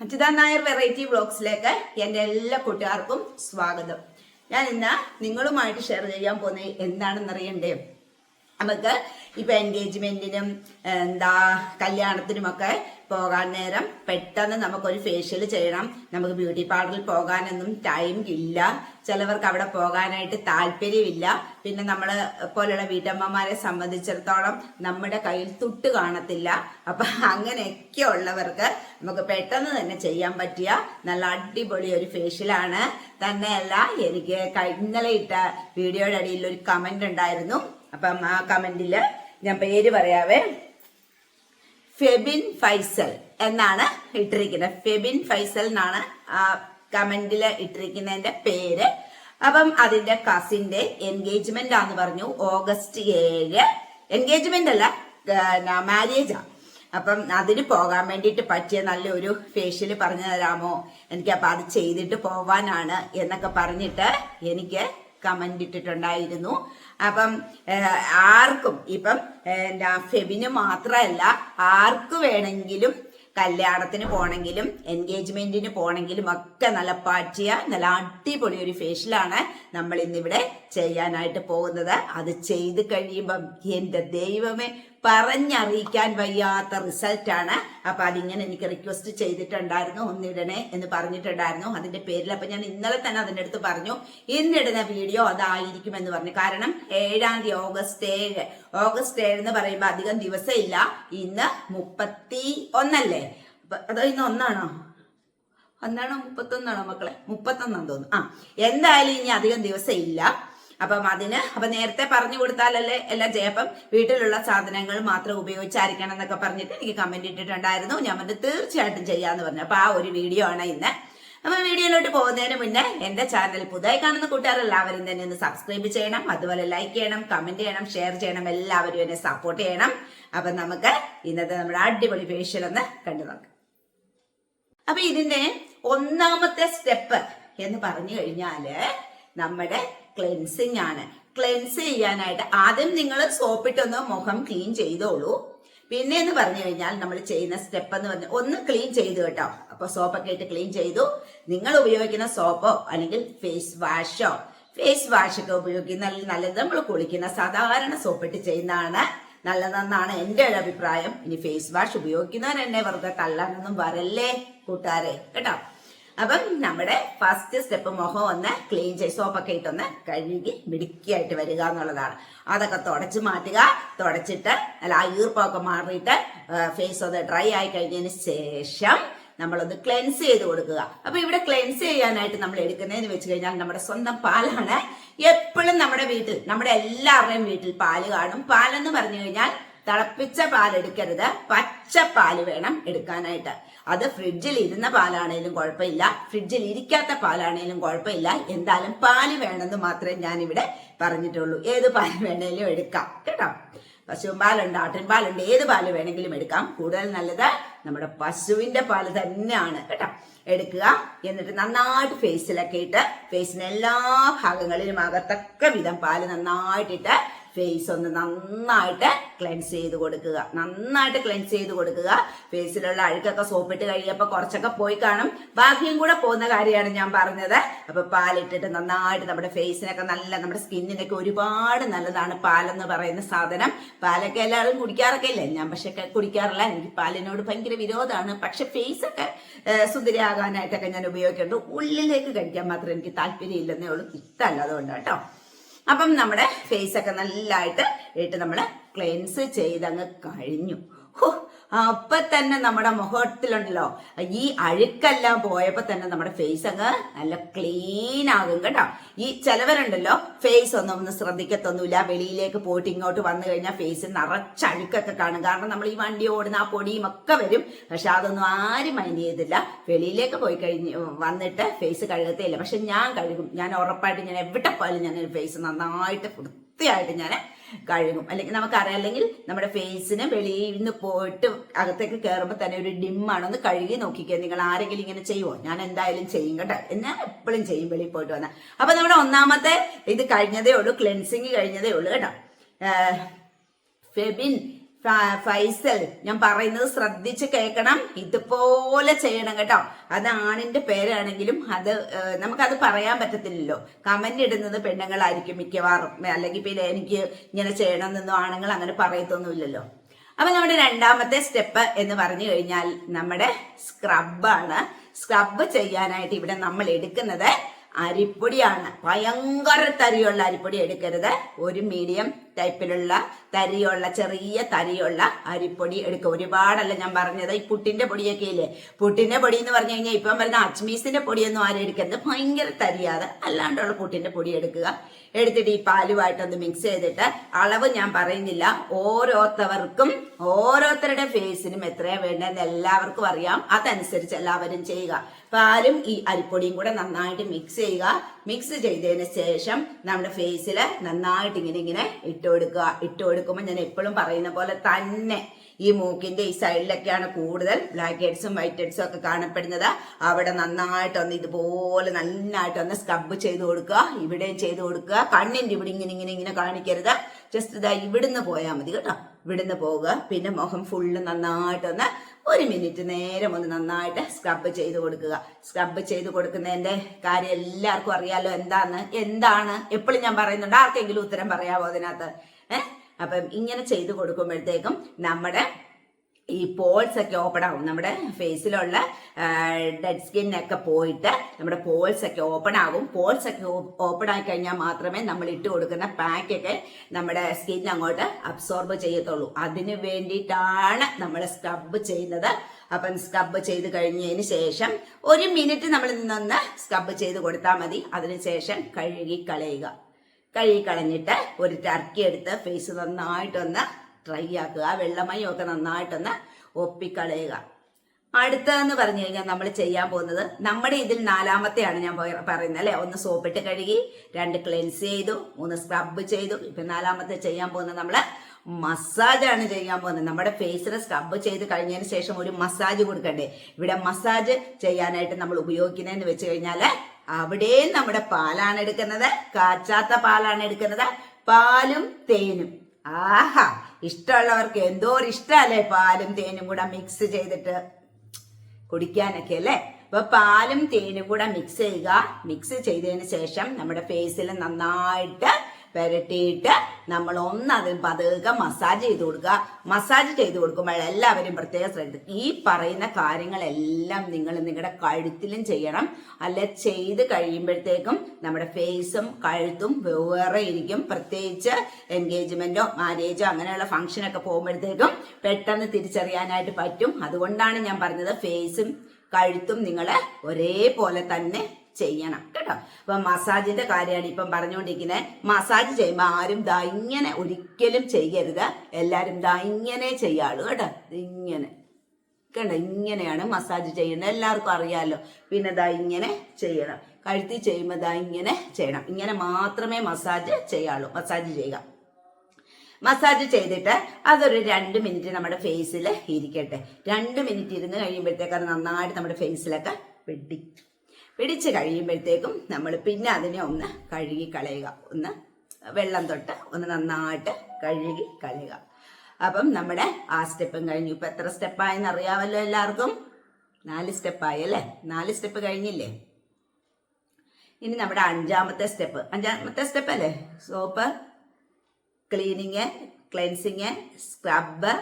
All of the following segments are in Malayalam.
അച്യുത നായർ വെറൈറ്റി വ്ളോഗ്സിലേക്ക് എന്റെ എല്ലാ കൂട്ടുകാർക്കും സ്വാഗതം. ഞാൻ ഇന്ന് നിങ്ങളുമായിട്ട് ഷെയർ ചെയ്യാൻ പോകുന്നത് എന്താണെന്നറിയണ്ടേ? നമുക്ക് ഇപ്പൊ എൻഗേജ്മെന്റിനും എന്താ കല്യാണത്തിനുമൊക്കെ പോകാൻ നേരം പെട്ടെന്ന് നമുക്കൊരു ഫേഷ്യൽ ചെയ്യണം. നമുക്ക് ബ്യൂട്ടി പാർലറിൽ പോകാനൊന്നും ടൈം ഇല്ല. ചിലവർക്ക് അവിടെ പോകാനായിട്ട് താല്പര്യമില്ല. പിന്നെ നമ്മൾ പോലുള്ള വീട്ടമ്മമാരെ സംബന്ധിച്ചിടത്തോളം നമ്മുടെ കയ്യിൽ തുട്ട് കാണത്തില്ല. അപ്പൊ അങ്ങനെയൊക്കെ ഉള്ളവർക്ക് നമുക്ക് പെട്ടെന്ന് തന്നെ ചെയ്യാൻ പറ്റിയ നല്ല അടിപൊളി ഒരു ഫേഷ്യലാണ് തന്നെയല്ല എനിക്ക് ഇന്നലെ ഇട്ട വീഡിയോയുടെ അടിയിൽ ഒരു കമന്റ് ഉണ്ടായിരുന്നു. അപ്പം ആ കമന്റിൽ ഞാൻ പേര് പറയാവേ. ഫെബിൻ ഫൈസൽ എന്നാണ് ഇട്ടിരിക്കുന്നത്. ഫെബിൻ ഫൈസൽ എന്നാണ് ആ കമന്റിൽ ഇട്ടിരിക്കുന്നതിന്റെ പേര്. അപ്പം അതിന്റെ കസിന്റെ എൻഗേജ്മെന്റ് ആന്ന് പറഞ്ഞു. ഓഗസ്റ്റ് ഏഴ്. എൻഗേജ്മെന്റ് അല്ല മാരേജാ അപ്പം അതിന് പോകാൻ വേണ്ടിയിട്ട് പറ്റിയ നല്ലൊരു ഫേഷ്യൽ പറഞ്ഞു തരാമോ? എനിക്ക് അപ്പം അത് ചെയ്തിട്ട് പോവാനാണ് എന്നൊക്കെ പറഞ്ഞിട്ട് എനിക്ക് കമന്റ് ഇട്ടിട്ടുണ്ടായിരുന്നു. അപ്പം ആർക്കും ഇപ്പം എന്താ ഫെബിന് മാത്രമല്ല ആർക്ക് വേണമെങ്കിലും കല്യാണത്തിന് പോണെങ്കിലും എൻഗേജ്മെന്റിന് പോണെങ്കിലും ഒക്കെ നല്ല പാറ്റിയ നല്ല അടിപൊളി ഒരു ഫേഷ്യലാണ് നമ്മൾ ഇന്നിവിടെ ചെയ്യാനായിട്ട് പോകുന്നത്. അത് ചെയ്ത് കഴിയുമ്പം എന്റെ ദൈവമേ പറഞ്ഞറിയിക്കാൻ വയ്യാത്ത റിസൾട്ടാണ് അപ്പൊ അതിങ്ങനെ എനിക്ക് റിക്വസ്റ്റ് ചെയ്തിട്ടുണ്ടായിരുന്നു. ഒന്നിടണേ എന്ന് പറഞ്ഞിട്ടുണ്ടായിരുന്നു. അതിന്റെ പേരിൽ അപ്പൊ ഞാൻ ഇന്നലെ തന്നെ അതിന്റെ അടുത്ത് പറഞ്ഞു. ഇന്നിടുന്ന വീഡിയോ അതായിരിക്കും എന്ന് പറഞ്ഞു. കാരണം ഏഴാം തീയതി ഓഗസ്റ്റ് ഏഴ്. ഓഗസ്റ്റ് ഏഴ് എന്ന് പറയുമ്പോൾ അധികം ദിവസമില്ല ഇന്ന് മുപ്പത്തി ഒന്നല്ലേ? അതോ ഇന്ന് ഒന്നാണോ? ഒന്നാണോ മുപ്പത്തൊന്നാണോ മക്കളെ? മുപ്പത്തൊന്നാന്ന് തോന്നുന്നു. ആ എന്തായാലും ഇനി അധികം ദിവസം ഇല്ല. അപ്പം അതിന് അപ്പൊ നേരത്തെ പറഞ്ഞു കൊടുത്താലല്ലേ എല്ലാം ജയപ്പം വീട്ടിലുള്ള സാധനങ്ങൾ മാത്രം ഉപയോഗിച്ചായിരിക്കണം എന്നൊക്കെ പറഞ്ഞിട്ട് എനിക്ക് കമന്റ് ഇട്ടിട്ടുണ്ടായിരുന്നു. ഞാൻ പറഞ്ഞു തീർച്ചയായിട്ടും ചെയ്യാന്ന് പറഞ്ഞു. അപ്പൊ ആ ഒരു വീഡിയോ ആണ് ഇന്ന്. അപ്പൊ വീഡിയോയിലോട്ട് പോകുന്നതിന് മുന്നേ എന്റെ ചാനൽ പുതുതായി കാണുന്ന കൂട്ടുകാർ എല്ലാവരും തന്നെ ഒന്ന് സബ്സ്ക്രൈബ് ചെയ്യണം. അതുപോലെ ലൈക്ക് ചെയ്യണം കമന്റ് ചെയ്യണം ഷെയർ ചെയ്യണം. എല്ലാവരും എന്നെ സപ്പോർട്ട് ചെയ്യണം. അപ്പൊ നമുക്ക് ഇന്നത്തെ നമ്മുടെ അടിപൊളി ഫേഷ്യൽ ഒന്ന് കണ്ടു നോക്കാം. അപ്പൊ ഇതിന്റെ ഒന്നാമത്തെ സ്റ്റെപ്പ് എന്ന് പറഞ്ഞു കഴിഞ്ഞാൽ നമ്മുടെ ക്ലെൻസിങ് ആണ്. ക്ലെൻസ് ചെയ്യാനായിട്ട് ആദ്യം നിങ്ങൾ സോപ്പിട്ടൊന്ന് മുഖം ക്ലീൻ ചെയ്തോളൂ. പിന്നെ എന്ന് പറഞ്ഞു കഴിഞ്ഞാൽ നമ്മൾ ചെയ്യുന്ന സ്റ്റെപ്പ് എന്ന് പറഞ്ഞാൽ ഒന്ന് ക്ലീൻ ചെയ്തു കേട്ടോ. അപ്പൊ സോപ്പൊക്കെ ഇട്ട് ക്ലീൻ ചെയ്തു. നിങ്ങൾ ഉപയോഗിക്കുന്ന സോപ്പോ അല്ലെങ്കിൽ ഫേസ് വാഷോ ഫേസ് വാഷ് ഒക്കെ ഉപയോഗിക്കുന്ന നല്ലത് നമ്മൾ കുളിക്കുന്ന സാധാരണ സോപ്പിട്ട് ചെയ്യുന്നതാണ്. നല്ലതെന്നാണ് എന്റെ ഒരു അഭിപ്രായം. ഇനി ഫേസ് വാഷ് ഉപയോഗിക്കുന്നവരെന്നെ വെറുതെ തള്ളാനൊന്നും വരല്ലേ കൂട്ടുകാരെ കേട്ടോ. അപ്പം നമ്മുടെ ഫസ്റ്റ് സ്റ്റെപ്പ് മുഖം ഒന്ന് ക്ലീൻ ചെയ്ത് സോപ്പൊക്കെ ഇട്ടൊന്ന് കഴുകി മിടുക്കിയായിട്ട് വരിക എന്നുള്ളതാണ്. അതൊക്കെ തുടച്ച് മാറ്റുക. തുടച്ചിട്ട് അല്ല ആ ഈർപ്പമൊക്കെ മാറിയിട്ട് ഫേസ് ഒന്ന് ഡ്രൈ ആയി കഴിഞ്ഞതിന് ശേഷം നമ്മളൊന്ന് ക്ലെൻസ് ചെയ്ത് കൊടുക്കുക. അപ്പൊ ഇവിടെ ക്ലെൻസ് ചെയ്യാനായിട്ട് നമ്മൾ എടുക്കുന്നതെന്ന് വെച്ച് കഴിഞ്ഞാൽ നമ്മുടെ സ്വന്തം പാലാണ്. എപ്പോഴും നമ്മുടെ വീട്ടിൽ നമ്മുടെ എല്ലാവരുടെയും വീട്ടിൽ പാൽ കാണും. പാലെന്ന് പറഞ്ഞു കഴിഞ്ഞാൽ തിളപ്പിച്ച പാൽ എടുക്കരുത്. പച്ച പാൽ വേണം എടുക്കാനായിട്ട്. അത് ഫ്രിഡ്ജിൽ ഇരുന്ന പാലാണേലും കുഴപ്പമില്ല. ഫ്രിഡ്ജിൽ ഇരിക്കാത്ത പാലാണേലും കുഴപ്പമില്ല. എന്തായാലും പാൽ വേണമെന്ന് മാത്രമേ ഞാൻ ഇവിടെ പറഞ്ഞിട്ടുള്ളൂ. ഏത് പാൽ വേണേലും എടുക്കാം. കേട്ടോ? പശുവും പാലുണ്ട് ആട്ടിൻ പാലുണ്ട്. ഏത് പാൽ വേണമെങ്കിലും എടുക്കാം. കൂടുതൽ നല്ലത് നമ്മുടെ പശുവിന്റെ പാൽ തന്നെയാണ്. കേട്ടോ? എടുക്കുക. എന്നിട്ട് നന്നായിട്ട് ഫേസിലൊക്കെ ഇട്ട് ഫേസിന് എല്ലാ ഭാഗങ്ങളിലും അകത്തക്ക വിധം പാൽ നന്നായിട്ടിട്ട് ഫേസ് ഒന്ന് നന്നായിട്ട് ക്ലെൻസ് ചെയ്ത് കൊടുക്കുക. നന്നായിട്ട് ക്ലെൻസ് ചെയ്ത് കൊടുക്കുക. ഫേസിലുള്ള അഴുക്കൊക്കെ സോപ്പിട്ട് കഴിയപ്പോൾ കുറച്ചൊക്കെ പോയി കാണും. ബാക്കിയും കൂടെ പോകുന്ന കാര്യമാണ് ഞാൻ പറഞ്ഞത്. അപ്പൊ പാലിട്ടിട്ട് നന്നായിട്ട് നമ്മുടെ ഫേസിനൊക്കെ നല്ല നമ്മുടെ സ്കിന്നിനൊക്കെ ഒരുപാട് നല്ലതാണ് പാലെന്ന് പറയുന്ന സാധനം. പാലൊക്കെ എല്ലാവരും കുടിക്കാറൊക്കെ ഇല്ലേ? ഞാൻ പക്ഷെ കുടിക്കാറില്ല. എനിക്ക് പാലിനോട് ഭയങ്കര വിരോധമാണ്. പക്ഷെ ഫേസ് ഒക്കെ സുന്ദരിയാകാനായിട്ടൊക്കെ ഞാൻ ഉപയോഗിക്കുന്നുണ്ട്. ഉള്ളിലേക്ക് കഴിക്കാൻ മാത്രം എനിക്ക് താല്പര്യം ഇല്ലെന്നേ ഉള്ളൂ. ഇഷ്ടമല്ല അതുകൊണ്ട് കേട്ടോ അപ്പം നമ്മുടെ ഫേസ് ഒക്കെ നല്ലതായിട്ട് ഇട്ട് നമ്മൾ ക്ലെൻസ് ചെയ്തങ്ങ് കഴിഞ്ഞു. അപ്പൊ തന്നെ നമ്മുടെ മുഖത്തിലുണ്ടല്ലോ. ഈ അഴുക്കെല്ലാം പോയപ്പോ തന്നെ നമ്മുടെ ഫേസ് അങ്ങ് നല്ല ക്ലീൻ ആകും കേട്ടോ. ഈ ചിലവരുണ്ടല്ലോ ഫേസ് ഒന്നും ഒന്ന് ശ്രദ്ധിക്കത്തൊന്നുമില്ല. വെളിയിലേക്ക് പോയിട്ട് ഇങ്ങോട്ട് വന്നു കഴിഞ്ഞാൽ ഫേസ് നിറച്ച് അഴുക്കൊക്കെ കാണും. കാരണം നമ്മൾ ഈ വണ്ടി ഓടുന്ന ആ പൊടിയും ഒക്കെ വരും. പക്ഷെ അതൊന്നും ആരും മൈൻഡ് ചെയ്തില്ല വെളിയിലേക്ക് പോയി കഴിഞ്ഞ് വന്നിട്ട് ഫേസ് കഴുകത്തേയില്ല. പക്ഷെ ഞാൻ കഴുകും. ഞാൻ ഉറപ്പായിട്ട് ഞാൻ എവിടെ പോയാലും ഞാൻ ഫേസ് നന്നായിട്ട് വൃത്തിയായിട്ട് ഞാൻ കഴുകും. അല്ലെങ്കിൽ നമുക്കറിയാം അല്ലെങ്കിൽ നമ്മുടെ ഫേസിന് വെളിയിൽ നിന്ന് പോയിട്ട് അകത്തേക്ക് കയറുമ്പോൾ തന്നെ ഒരു ഡിമ്മാണ് ഒന്ന് കഴുകി നോക്കിക്കുക നിങ്ങൾ ആരെങ്കിലും ഇങ്ങനെ ചെയ്യുമോ ഞാൻ എന്തായാലും ചെയ്യും കേട്ടോ. ഞാൻ എപ്പോഴും ചെയ്യും വെളിയിൽ പോയിട്ട് വന്നാൽ അപ്പൊ നമ്മുടെ ഒന്നാമത്തെ ഇത് കഴിഞ്ഞതേ ഉള്ളൂ. ക്ലെൻസിങ് കഴിഞ്ഞതേ ഉള്ളൂ കേട്ടോ. ഫെബിൻ ഫൈസൽ ഞാൻ പറയുന്നത് ശ്രദ്ധിച്ച് കേൾക്കണം. ഇതുപോലെ ചെയ്യണം കേട്ടോ. അത് ആണിന്റെ പേരാണെങ്കിലും അത് നമുക്കത് പറയാൻ പറ്റത്തില്ലല്ലോ. കമന്റ് ഇടുന്നത് പെണ്ണുങ്ങളായിരിക്കും മിക്കവാറും. അല്ലെങ്കിൽ പിന്നെ എനിക്ക് ഇങ്ങനെ ചെയ്യണമെന്നൊന്നും ആണുങ്ങൾ അങ്ങനെ പറയത്തൊന്നുമില്ലല്ലോ. അപ്പൊ നമ്മുടെ രണ്ടാമത്തെ സ്റ്റെപ്പ് എന്ന് പറഞ്ഞു കഴിഞ്ഞാൽ നമ്മുടെ സ്ക്രബാണ്. സ്ക്രബ് ചെയ്യാനായിട്ട് ഇവിടെ നമ്മൾ എടുക്കുന്നത് അരിപ്പൊടിയാണ്. ഭയങ്കര തരിയുള്ള അരിപ്പൊടി എടുക്കരുത്. ഒരു മീഡിയം ടൈപ്പിലുള്ള തരിയുള്ള ചെറിയ തരിയുള്ള അരിപ്പൊടി എടുക്കുക. ഒരുപാടല്ല ഞാൻ പറഞ്ഞത്. ഈ പുട്ടിന്റെ പൊടിയൊക്കെ ഇല്ലേ? പുട്ടിന്റെ പൊടി എന്ന് പറഞ്ഞു കഴിഞ്ഞാൽ ഇപ്പം വരുന്ന അജ്മീസിന്റെ പൊടിയൊന്നും ആരും എടുക്കരുത്. ഭയങ്കര തരിയാതെ അല്ലാണ്ടുള്ള പുട്ടിന്റെ പൊടി എടുക്കുക. എടുത്തിട്ട് ഈ പാലുമായിട്ടൊന്ന് മിക്സ് ചെയ്തിട്ട് അളവ് ഞാൻ പറയുന്നില്ല. ഓരോരുത്തവർക്കും ഓരോരുത്തരുടെ ഫേസിനും എത്രയാണ് വേണ്ടതെന്ന് എല്ലാവർക്കും അറിയാം. അതനുസരിച്ച് എല്ലാവരും ചെയ്യുക. പാലും ഈ അരിപ്പൊടിയും കൂടെ നന്നായിട്ട് മിക്സ് ചെയ്യുക. മിക്സ് ചെയ്തതിന് ശേഷം നമ്മുടെ ഫേസിൽ നന്നായിട്ട് ഇങ്ങനെ ഇങ്ങനെ ഇട്ട് കൊടുക്കുക. ഇട്ട് കൊടുക്കുമ്പോൾ ഞാൻ എപ്പോഴും പറയുന്ന പോലെ തന്നെ ഈ മൂക്കിന്റെ ഈ സൈഡിലൊക്കെയാണ് കൂടുതൽ ബ്ലാക്ക് ഹെഡ്സും വൈറ്റ് ഹെഡ്സും ഒക്കെ കാണപ്പെടുന്നത്. അവിടെ നന്നായിട്ടൊന്ന് ഇതുപോലെ നന്നായിട്ടൊന്ന് സ്ക്രബ് ചെയ്ത് കൊടുക്കുക. ഇവിടെയും ചെയ്ത് കൊടുക്കുക. കണ്ണിന്റെ ഇവിടെ ഇങ്ങനെ ഇങ്ങനെ ഇങ്ങനെ കാണിക്കരുത്. ജസ്റ്റ് ഇതാ ഇവിടുന്ന് പോയാൽ മതി കേട്ടോ. ഇവിടുന്ന് പോവുക. പിന്നെ മുഖം ഫുള്ള് നന്നായിട്ടൊന്ന് ഒരു മിനിറ്റ് നേരം ഒന്ന് നന്നായിട്ട് സ്ക്രബ് ചെയ്ത് കൊടുക്കുക. സ്ക്രബ് ചെയ്ത് കൊടുക്കുന്നതിന്റെ കാര്യം എല്ലാവർക്കും അറിയാലോ. എന്താന്ന്? എന്താണ്? എപ്പോഴും ഞാൻ പറയുന്നുണ്ട്. ആർക്കെങ്കിലും ഉത്തരം പറയാമോ അതിനകത്ത്? അപ്പം ഇങ്ങനെ ചെയ്ത് കൊടുക്കുമ്പോഴത്തേക്കും നമ്മുടെ ഈ പോൾസ് ഒക്കെ ഓപ്പൺ ആവും. നമ്മുടെ ഫേസിലുള്ള ഡെഡ് സ്കിന്നൊക്കെ പോയിട്ട് നമ്മുടെ പോൾസ് ഒക്കെ ഓപ്പൺ ആകും പോൾസ് ഒക്കെ ഓപ്പൺ ആയി കഴിഞ്ഞാൽ മാത്രമേ നമ്മൾ ഇട്ട് കൊടുക്കുന്ന പാക്ക് ഒക്കെ നമ്മുടെ സ്കിൻ അങ്ങോട്ട് അബ്സോർബ് ചെയ്യത്തുള്ളൂ. അതിന് വേണ്ടിയിട്ടാണ് നമ്മൾ സ്ക്രബ് ചെയ്യുന്നത്. അപ്പം സ്ക്രബ് ചെയ്ത് കഴിഞ്ഞതിന് ശേഷം ഒരു മിനിറ്റ് നമ്മൾ നിന്നൊന്ന് സ്ക്രബ് ചെയ്ത് കൊടുത്താൽ മതി. അതിനുശേഷം കഴുകി കളയുക. കഴുകി കളഞ്ഞിട്ട് ഒരു ടർക്കി എടുത്ത് ഫേസ് നന്നായിട്ടൊന്ന് ഡ്രൈ ആക്കുക. വെള്ളമയം ഒക്കെ നന്നായിട്ടൊന്ന് ഒപ്പിക്കളയുക. അടുത്തതെന്ന് പറഞ്ഞു കഴിഞ്ഞാൽ നമ്മൾ ചെയ്യാൻ പോകുന്നത് നമ്മുടെ ഇതിൽ നാലാമത്തെയാണ് ഞാൻ പറയുന്നത് അല്ലെ? ഒന്ന് സോപ്പിട്ട് കഴുകി രണ്ട് ക്ലെൻസ് ചെയ്തു മൂന്ന് സ്ക്രബ് ചെയ്തു. ഇപ്പൊ നാലാമത്തെ ചെയ്യാൻ പോകുന്നത് നമ്മൾ മസാജാണ് ചെയ്യാൻ പോകുന്നത്. നമ്മുടെ ഫേസിന് സ്ക്രബ് ചെയ്ത് കഴിഞ്ഞതിന് ശേഷം ഒരു മസാജ് കൊടുക്കണ്ടേ? ഇവിടെ മസാജ് ചെയ്യാനായിട്ട് നമ്മൾ ഉപയോഗിക്കുന്നതെന്ന് വെച്ച് കഴിഞ്ഞാൽ അവിടെയും നമ്മുടെ പാലാണ് എടുക്കുന്നത്. കാച്ചാത്ത പാലാണ് എടുക്കുന്നത്. പാലും തേനും. ആഹാ ഇഷ്ടമുള്ളവർക്ക് എന്തോ ഒരു ഇഷ്ടമല്ലേ പാലും തേനും കൂടെ മിക്സ് ചെയ്തിട്ട് കുടിക്കാനൊക്കെ അല്ലേ? അപ്പൊ പാലും തേനും കൂടെ മിക്സ് ചെയ്യുക. മിക്സ് ചെയ്തതിന് ശേഷം നമ്മുടെ ഫേസിൽ നന്നായിട്ട് പുരട്ടിയിട്ട് നമ്മൾ ഒന്ന് അതിൽ പതുക്കെ മസാജ് ചെയ്ത് കൊടുക്കുക. മസാജ് ചെയ്ത് കൊടുക്കുമ്പോൾ എല്ലാവരും പ്രത്യേകം ശ്രദ്ധിക്കുക ഈ പറയുന്ന കാര്യങ്ങളെല്ലാം നിങ്ങൾ നിങ്ങളുടെ കഴുത്തിലും ചെയ്യണം. അല്ല ചെയ്ത് കഴിയുമ്പോഴത്തേക്കും നമ്മുടെ ഫേസും കഴുത്തും വേറെ ഇരിക്കും. പ്രത്യേകിച്ച് എൻഗേജ്മെന്റോ മാരേജോ അങ്ങനെയുള്ള ഫംഗ്ഷനൊക്കെ പോകുമ്പോഴത്തേക്കും പെട്ടെന്ന് തിരിച്ചറിയാനായിട്ട് പറ്റും. അതുകൊണ്ടാണ് ഞാൻ പറഞ്ഞത് ഫേസും കഴുത്തും നിങ്ങൾ ഒരേപോലെ തന്നെ ചെയ്യണം. കേട്ടോ? അപ്പൊ മസാജിന്റെ കാര്യമാണ് ഇപ്പം പറഞ്ഞുകൊണ്ടിരിക്കുന്നത് മസാജ് ചെയ്യുമ്പോൾ ആരും ദാ ഇങ്ങനെ ഒരിക്കലും ചെയ്യരുത്. എല്ലാരും ദാ ഇങ്ങനെ ചെയ്യാളൂ. കേട്ടോ? ഇങ്ങനെ. കണ്ട? ഇങ്ങനെയാണ് മസാജ് ചെയ്യുന്നത് എല്ലാവർക്കും അറിയാമല്ലോ പിന്നെ ദാ ഇങ്ങനെ ചെയ്യണം. കഴുത്തി ചെയ്യുമ്പോൾ ദാ ഇങ്ങനെ ചെയ്യണം. ഇങ്ങനെ മാത്രമേ മസാജ് ചെയ്യാളൂ. മസാജ് ചെയ്യുക. മസാജ് ചെയ്തിട്ട് അതൊരു രണ്ട് മിനിറ്റ് നമ്മുടെ ഫേസിൽ ഇരിക്കട്ടെ. രണ്ട് മിനിറ്റ് ഇരുന്ന് കഴിയുമ്പോഴത്തേക്ക് നന്നായിട്ട് നമ്മുടെ ഫേസിലൊക്കെ പിടി പിടിച്ച് കഴിയുമ്പോഴത്തേക്കും നമ്മൾ പിന്നെ അതിനെ ഒന്ന് കഴുകി കളയുക. ഒന്ന് വെള്ളം തൊട്ട് ഒന്ന് നന്നായിട്ട് കഴുകി കളയുക. അപ്പം നമ്മുടെ ആ സ്റ്റെപ്പും കഴിഞ്ഞു. ഇപ്പം എത്ര സ്റ്റെപ്പായെന്ന് അറിയാമല്ലോ എല്ലാവർക്കും? നാല് സ്റ്റെപ്പായി അല്ലേ? നാല് സ്റ്റെപ്പ് കഴിഞ്ഞില്ലേ? ഇനി നമ്മുടെ അഞ്ചാമത്തെ സ്റ്റെപ്പ്. അഞ്ചാമത്തെ സ്റ്റെപ്പ് അല്ലേ? Soap cleaning cleansing scrub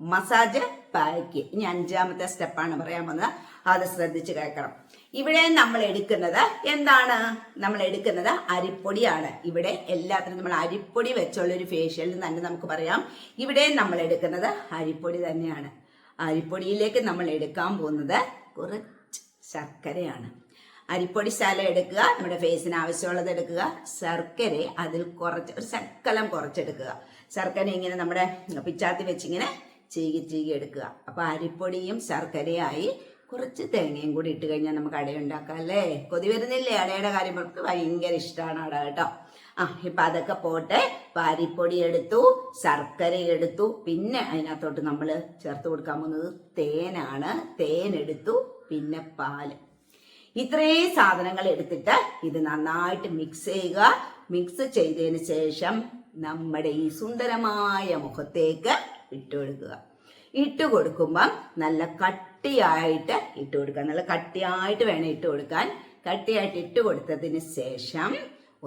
massage pack. ഇനി അഞ്ചാമത്തെ സ്റ്റെപ്പാണ് പറയാൻ വന്നത് അത് ശ്രദ്ധിച്ച് കേൾക്കണം. ഇവിടെ നമ്മൾ എടുക്കുന്നത് എന്താണ്? നമ്മൾ എടുക്കുന്നത് അരിപ്പൊടിയാണ്. ഇവിടെ എല്ലാത്തിനും നമ്മൾ അരിപ്പൊടി വെച്ചുള്ള ഒരു ഫേഷ്യൽ തന്നെ നമുക്ക് പറയാം. ഇവിടെ നമ്മൾ എടുക്കുന്നത് അരിപ്പൊടി തന്നെയാണ്. അരിപ്പൊടിയിലേക്ക് നമ്മൾ എടുക്കാൻ പോകുന്നത് കുറച്ച് ശർക്കരയാണ്. അരിപ്പൊടി ശാല എടുക്കുക നമ്മുടെ ഫേസിന് ആവശ്യമുള്ളത് എടുക്കുക. ശർക്കര അതിൽ കുറച്ച് ഒരു ശക്കലം കുറച്ചെടുക്കുക. ശർക്കര ഇങ്ങനെ നമ്മുടെ പിച്ചാത്തി വെച്ചിങ്ങനെ ചീകി ചീകി എടുക്കുക. അപ്പൊ അരിപ്പൊടിയും ശർക്കരയായി കുറച്ച് തേങ്ങയും കൂടി ഇട്ട് കഴിഞ്ഞാൽ നമുക്ക് അട ഉണ്ടാക്കാം അല്ലേ? കൊതി വരുന്നില്ലേ? അടയുടെ കാര്യം നമുക്ക് ഭയങ്കര ഇഷ്ടമാണ് അട കേട്ടോ. ആ ഇപ്പൊ അതൊക്കെ പോട്ടെ. പാരിപ്പൊടി എടുത്തു ശർക്കര എടുത്തു പിന്നെ അതിനകത്തോട്ട് നമ്മൾ ചേർത്ത് കൊടുക്കാൻ പോകുന്നത് തേനാണ്. തേൻ എടുത്തു പിന്നെ പാൽ. ഇത്രയും സാധനങ്ങൾ എടുത്തിട്ട് ഇത് നന്നായിട്ട് മിക്സ് ചെയ്യുക. മിക്സ് ചെയ്തതിന് ശേഷം നമ്മുടെ ഈ സുന്ദരമായ മുഖത്തേക്ക് ഇട്ട് കൊടുക്കുക. ഇട്ട് കൊടുക്കുമ്പം നല്ല കട്ടിയായിട്ട് ഇട്ട് കൊടുക്കാൻ നല്ല കട്ടിയായിട്ട് വേണം ഇട്ട് കൊടുക്കാൻ. കട്ടിയായിട്ട് ഇട്ട് കൊടുത്തതിന് ശേഷം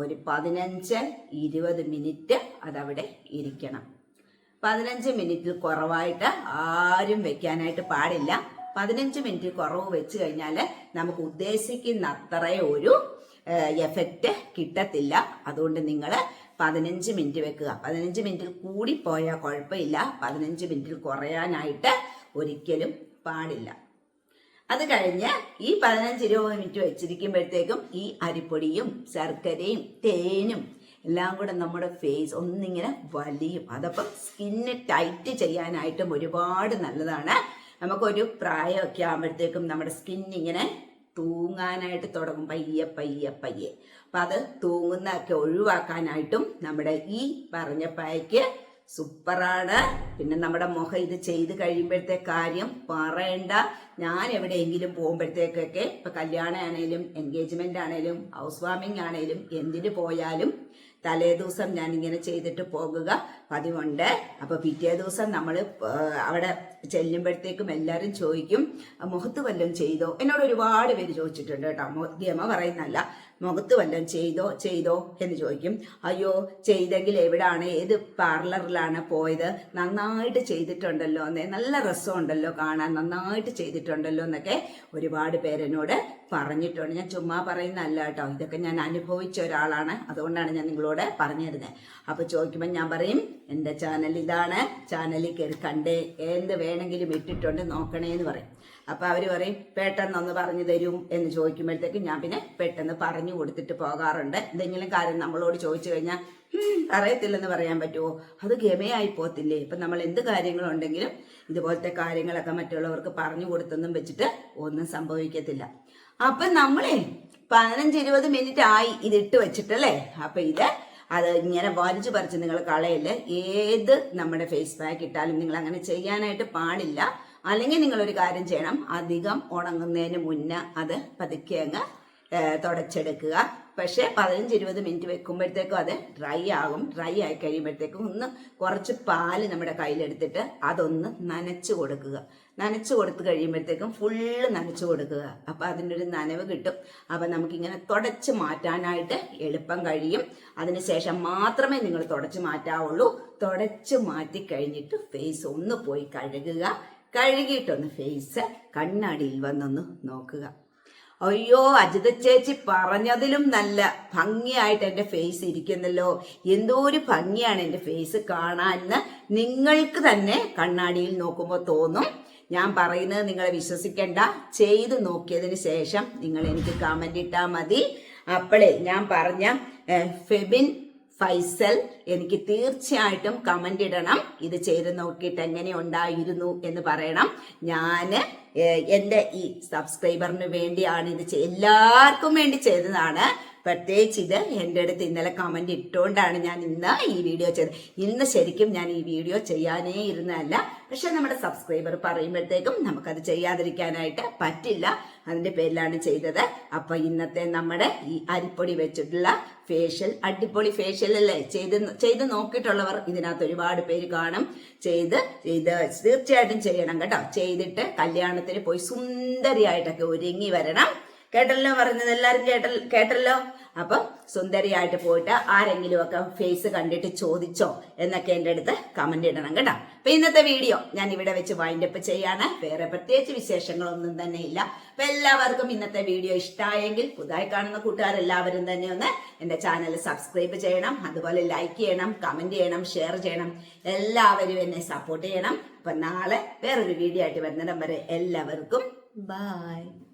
ഒരു പതിനഞ്ച് ഇരുപത് മിനിറ്റ് അതവിടെ ഇരിക്കണം. പതിനഞ്ച് മിനിറ്റിൽ കുറവായിട്ട് ആരും വെക്കാനായിട്ട് പാടില്ല. പതിനഞ്ച് മിനിറ്റ് കുറവ് വെച്ച് കഴിഞ്ഞാൽ നമുക്ക് ഉദ്ദേശിക്കുന്ന അത്ര ഒരു എഫക്റ്റ് കിട്ടത്തില്ല. അതുകൊണ്ട് നിങ്ങൾ പതിനഞ്ച് മിനിറ്റ് വെക്കുക. പതിനഞ്ച് മിനിറ്റിൽ കൂടി പോയാൽ കുഴപ്പമില്ല. പതിനഞ്ച് മിനിറ്റിൽ കുറയാനായിട്ട് ഒരിക്കലും പാടില്ല. അത് കഴിഞ്ഞ് ഈ പതിനഞ്ച് ഇരുപത് മിനിറ്റ് വെച്ചിരിക്കുമ്പോഴത്തേക്കും ഈ അരിപ്പൊടിയും ശർക്കരയും തേനും എല്ലാം കൂടെ നമ്മുടെ ഫേസ് ഒന്നിങ്ങനെ വലിയും. അതപ്പം സ്കിന്ന് ടൈറ്റ് ചെയ്യാനായിട്ടും ഒരുപാട് നല്ലതാണ്. നമുക്കൊരു പ്രായമൊക്കെ ആകുമ്പോഴത്തേക്കും നമ്മുടെ സ്കിൻ ഇങ്ങനെ തൂങ്ങാനായിട്ട് തുടങ്ങും. പയ്യെ പയ്യെ പയ്യെ. അപ്പം അത് തൂങ്ങുന്നതൊക്കെ ഒഴിവാക്കാനായിട്ടും നമ്മുടെ ഈ പറഞ്ഞ പായ്ക്ക് സൂപ്പറാണ്. പിന്നെ നമ്മുടെ മുഖം ഇത് ചെയ്ത് കഴിയുമ്പോഴത്തെ കാര്യം പറയണ്ട. ഞാൻ എവിടെയെങ്കിലും പോകുമ്പോഴത്തേക്കൊക്കെ ഇപ്പൊ കല്യാണം ആണേലും എൻഗേജ്മെന്റ് ആണേലും ഹൗസ് വാമിംഗ് ആണേലും എന്തിന് പോയാലും തലേ ദിവസം ഞാൻ ഇങ്ങനെ ചെയ്തിട്ട് പോകുക. പതിവുണ്ട്. അപ്പൊ പിറ്റേ ദിവസം നമ്മൾ അവിടെ ചെല്ലുമ്പോഴത്തേക്കും എല്ലാവരും ചോദിക്കും മുഖത്ത് വല്ലതും ചെയ്തോ? എന്നോട് ഒരുപാട് പേര് ചോദിച്ചിട്ടുണ്ട് കേട്ടോ. ഗമ പറയുന്നല്ല മുഖത്ത് വല്ലതും ചെയ്തോ? ചെയ്തോ എന്ന് ചോദിക്കും. അയ്യോ ചെയ്തെങ്കിൽ എവിടാണ്? ഏത് പാർലറിലാണ് പോയത്? നന്നായിട്ട് ചെയ്തിട്ടുണ്ടല്ലോ എന്നേ. നല്ല രസമുണ്ടല്ലോ കാണാൻ. നന്നായിട്ട് ചെയ്തിട്ടുണ്ടല്ലോ എന്നൊക്കെ ഒരുപാട് പേരെന്നോട് പറഞ്ഞിട്ടുണ്ട്. ഞാൻ ചുമ്മാ പറയുന്നതല്ല കേട്ടോ. ഇതൊക്കെ ഞാൻ അനുഭവിച്ച ഒരാളാണ്. അതുകൊണ്ടാണ് ഞാൻ നിങ്ങളോട് പറഞ്ഞു തരുന്നത് അപ്പൊ ചോദിക്കുമ്പോൾ ഞാൻ പറയും എന്റെ ചാനൽ ഇതാണ്. ചാനലിൽ കയറി കണ്ടേ എന്ത് വേണമെങ്കിലും ഇട്ടിട്ടുണ്ട് നോക്കണേ എന്ന് പറയും. അപ്പൊ അവർ പറയും പെട്ടെന്നൊന്ന് പറഞ്ഞു തരും എന്ന് ചോദിക്കുമ്പോഴത്തേക്ക് ഞാൻ പിന്നെ പെട്ടെന്ന് പറഞ്ഞു കൊടുത്തിട്ട് പോകാറുണ്ട്. എന്തെങ്കിലും കാര്യം നമ്മളോട് ചോദിച്ചു കഴിഞ്ഞാൽ "ഉം, അറിയത്തില്ലെന്ന് പറയാൻ പറ്റുമോ അത് ഗമയായി പോത്തില്ലേ ഇപ്പൊ നമ്മൾ എന്ത് കാര്യങ്ങളുണ്ടെങ്കിലും ഇതുപോലത്തെ കാര്യങ്ങളൊക്കെ മറ്റുള്ളവർക്ക് പറഞ്ഞു കൊടുത്തൊന്നും വെച്ചിട്ട് ഒന്നും സംഭവിക്കത്തില്ല. അപ്പൊ നമ്മളെ പതിനഞ്ച് ഇരുപത് മിനിറ്റ് ആയി ഇത് ഇട്ട് വെച്ചിട്ടല്ലേ? അപ്പൊ ഇത് അത് ഇങ്ങനെ വലിച്ചു പറിച്ച് നിങ്ങൾ കളയൽ ഏത് നമ്മുടെ ഫേസ് പാക്ക് ഇട്ടാലും നിങ്ങൾ അങ്ങനെ ചെയ്യാനായിട്ട് പാടില്ല. അല്ലെങ്കിൽ നിങ്ങൾ ഒരു കാര്യം ചെയ്യണം. അധികം ഉണങ്ങുന്നതിന് മുന്നേ അത് പതുക്കെ അങ്ങ് തുടച്ചെടുക്കുക. പക്ഷേ പതിനഞ്ച് ഇരുപത് മിനിറ്റ് വെക്കുമ്പോഴത്തേക്കും അത് ഡ്രൈ ആകും. ഡ്രൈ ആയി കഴിയുമ്പോഴത്തേക്കും ഒന്ന് കുറച്ച് പാൽ നമ്മുടെ കയ്യിലെടുത്തിട്ട് അതൊന്ന് നനച്ചു കൊടുക്കുക. നനച്ചു കൊടുത്തു കഴിയുമ്പോഴത്തേക്കും ഫുള്ള് നനച്ചു കൊടുക്കുക. അപ്പം അതിന്റെ ഒരു നനവ് കിട്ടും. അപ്പം നമുക്കിങ്ങനെ തുടച്ച് മാറ്റാനായിട്ട് എളുപ്പം കഴിയും. അതിനുശേഷം മാത്രമേ നിങ്ങൾ തുടച്ച് മാറ്റാവുള്ളൂ. തുടച്ച് മാറ്റി കഴിഞ്ഞിട്ട് ഫേസ് ഒന്ന് പോയി കഴുകുക. കഴുകിയിട്ടൊന്ന് ഫേസ് കണ്ണാടിയിൽ വന്നൊന്ന് നോക്കുക. അയ്യോ അജിത ചേച്ചി പറഞ്ഞതിലും നല്ല ഭംഗിയായിട്ട് എന്റെ ഫേസ് ഇരിക്കുന്നല്ലോ. എന്തോ ഒരു ഭംഗിയാണ് എന്റെ ഫേസ് കാണാൻ നിങ്ങൾക്ക് തന്നെ കണ്ണാടിയിൽ നോക്കുമ്പോൾ തോന്നും. ഞാൻ പറയുന്നത് നിങ്ങളെ വിശ്വസിക്കേണ്ട. ചെയ്ത് നോക്കിയതിന് ശേഷം നിങ്ങൾ എനിക്ക് കമന്റ് ഇട്ടാൽ മതി. അപ്പോഴേ ഞാൻ പറഞ്ഞ ഫെബിൻ ഫൈസൽ എനിക്ക് തീർച്ചയായിട്ടും കമന്റ് ഇടണം. ഇത് ചെയ്ത് നോക്കിയിട്ട് എങ്ങനെ ഉണ്ടായിരുന്നു എന്ന് പറയണം. എന്റെ എന്റെ ഈ സബ്സ്ക്രൈബറിന് വേണ്ടിയാണ് ഇത് എല്ലാവർക്കും വേണ്ടി ചെയ്തതാണ്. പ്രത്യേകിച്ച് ഇത് എന്റെ അടുത്ത് ഇന്നലെ കമന്റ് ഇട്ടുകൊണ്ടാണ് ഞാൻ ഇന്ന് ഈ വീഡിയോ ചെയ്തത്. ഇന്ന് ശരിക്കും ഞാൻ ഈ വീഡിയോ ചെയ്യാനേ ഇരുന്നതല്ല. പക്ഷെ നമ്മുടെ സബ്സ്ക്രൈബർ പറയുമ്പോഴത്തേക്കും നമുക്കത് ചെയ്യാതിരിക്കാനായിട്ട് പറ്റില്ല. അതിന്റെ പേരിലാണ് ചെയ്തത്. അപ്പൊ ഇന്നത്തെ നമ്മുടെ ഈ അരിപ്പൊടി വെച്ചിട്ടുള്ള ഫേഷ്യൽ അടിപൊളി ഫേഷ്യൽ അല്ലേ? ചെയ്ത് ചെയ്ത് നോക്കിയിട്ടുള്ളവർ ഇതിനകത്ത് ഒരുപാട് പേര് കാണും. ചെയ്ത് ഇത് തീർച്ചയായിട്ടും ചെയ്യണം കേട്ടോ. ചെയ്തിട്ട് കല്യാണത്തിന് പോയി സുന്ദരിയായിട്ടൊക്കെ ഒരുങ്ങി വരണം. കേട്ടല്ലോ പറഞ്ഞത് എല്ലാരും കേട്ട കേട്ടല്ലോ? അപ്പം സുന്ദരിയായിട്ട് പോയിട്ട് ആരെങ്കിലും ഒക്കെ ഫേസ് കണ്ടിട്ട് ചോദിച്ചോ എന്നൊക്കെ എന്റെ അടുത്ത് കമന്റ് ഇടണം കേട്ടോ. അപ്പൊ ഇന്നത്തെ വീഡിയോ ഞാൻ ഇവിടെ വെച്ച് വൈൻഡപ്പ് ചെയ്യാണ്. വേറെ പ്രത്യേകിച്ച് വിശേഷങ്ങളൊന്നും തന്നെ ഇല്ല. അപ്പൊ എല്ലാവർക്കും ഇന്നത്തെ വീഡിയോ ഇഷ്ടമായെങ്കിൽ പുതുതായി കാണുന്ന കൂട്ടുകാരെല്ലാവരും തന്നെ ഒന്ന് എന്റെ ചാനൽ സബ്സ്ക്രൈബ് ചെയ്യണം. അതുപോലെ ലൈക്ക് ചെയ്യണം കമന്റ് ചെയ്യണം ഷെയർ ചെയ്യണം. എല്ലാവരും എന്നെ സപ്പോർട്ട് ചെയ്യണം. അപ്പൊ നാളെ വേറൊരു വീഡിയോ ആയിട്ട് വരുന്നിടം വരെ എല്ലാവർക്കും ബൈ